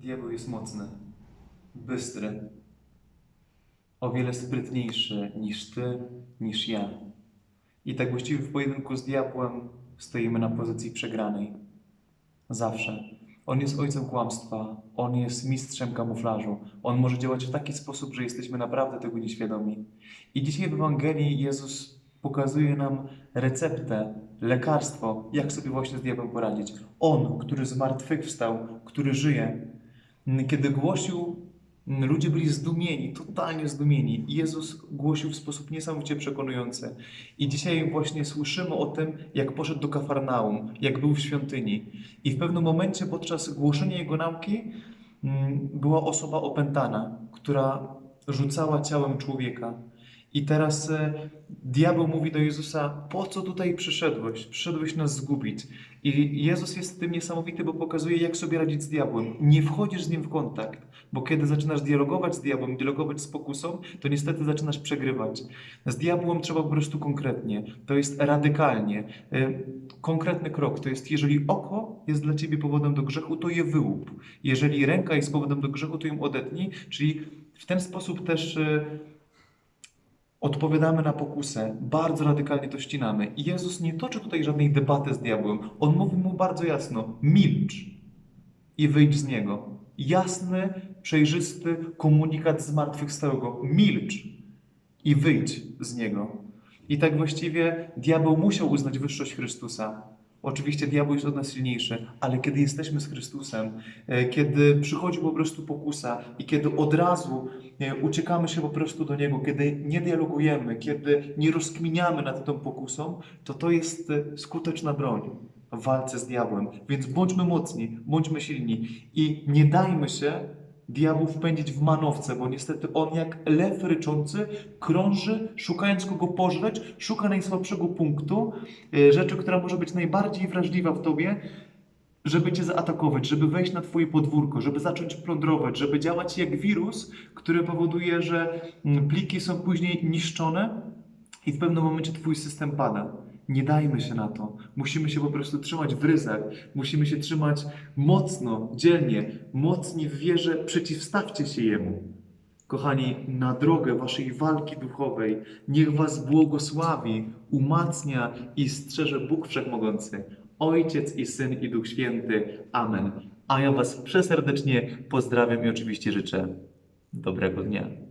Diabeł jest mocny, bystry, o wiele sprytniejszy niż ty, niż ja. I tak właściwie w pojedynku z diabłem stoimy na pozycji przegranej. Zawsze. On jest ojcem kłamstwa, on jest mistrzem kamuflażu. On może działać w taki sposób, że jesteśmy naprawdę tego nieświadomi. I dzisiaj w Ewangelii Jezus pokazuje nam receptę, lekarstwo, jak sobie właśnie z diabłem poradzić. On, który z wstał, który żyje, kiedy głosił, ludzie byli zdumieni, totalnie zdumieni. Jezus głosił w sposób niesamowicie przekonujący. I dzisiaj właśnie słyszymy o tym, jak poszedł do Kafarnaum, jak był w świątyni. I w pewnym momencie podczas głoszenia Jego nauki była osoba opętana, która rzucała ciałem człowieka. I teraz e, diabeł mówi do Jezusa: Po co tutaj przyszedłeś? Przyszedłeś nas zgubić. I Jezus jest tym niesamowity, bo pokazuje, jak sobie radzić z diabłem. Nie wchodzisz z nim w kontakt, bo kiedy zaczynasz dialogować z diabłem, dialogować z pokusą, to niestety zaczynasz przegrywać. Z diabłem trzeba po prostu konkretnie. To jest radykalnie. E, Konkretny krok to jest, jeżeli oko jest dla ciebie powodem do grzechu, to je wyłup. Jeżeli ręka jest powodem do grzechu, to ją odetnij. Czyli w ten sposób też. Odpowiadamy na pokusę, bardzo radykalnie to ścinamy. I Jezus nie toczy tutaj żadnej debaty z diabłem. On mówi mu bardzo jasno: milcz i wyjdź z niego. Jasny, przejrzysty komunikat zmartwychwstałego: milcz i wyjdź z niego. I tak właściwie diabeł musiał uznać wyższość Chrystusa. Oczywiście diabeł jest od nas silniejszy, ale kiedy jesteśmy z Chrystusem, e, kiedy przychodzi po prostu pokusa i kiedy od razu e, uciekamy się po prostu do Niego, kiedy nie dialogujemy, kiedy nie rozkminiamy nad tą pokusą, to to jest e, skuteczna broń w walce z diabłem. Więc bądźmy mocni, bądźmy silni i nie dajmy się diabłu wpędzić w manowce, bo niestety on jak lew ryczący krąży, szukając kogo pożreć, szuka najsłabszego punktu, y, rzeczy, która może być najbardziej wrażliwa w tobie, żeby cię zaatakować, żeby wejść na twoje podwórko, żeby zacząć plądrować, żeby działać jak wirus, który powoduje, że mm, pliki są później niszczone i w pewnym momencie twój system pada. Nie dajmy się na to. Musimy się po prostu trzymać w ryzach. Musimy się trzymać mocno, dzielnie, mocni w wierze. Przeciwstawcie się Jemu. Kochani, na drogę waszej walki duchowej niech was błogosławi, umacnia i strzeże Bóg Wszechmogący, Ojciec i Syn i Duch Święty. Amen. A ja was przeserdecznie pozdrawiam i oczywiście życzę dobrego dnia.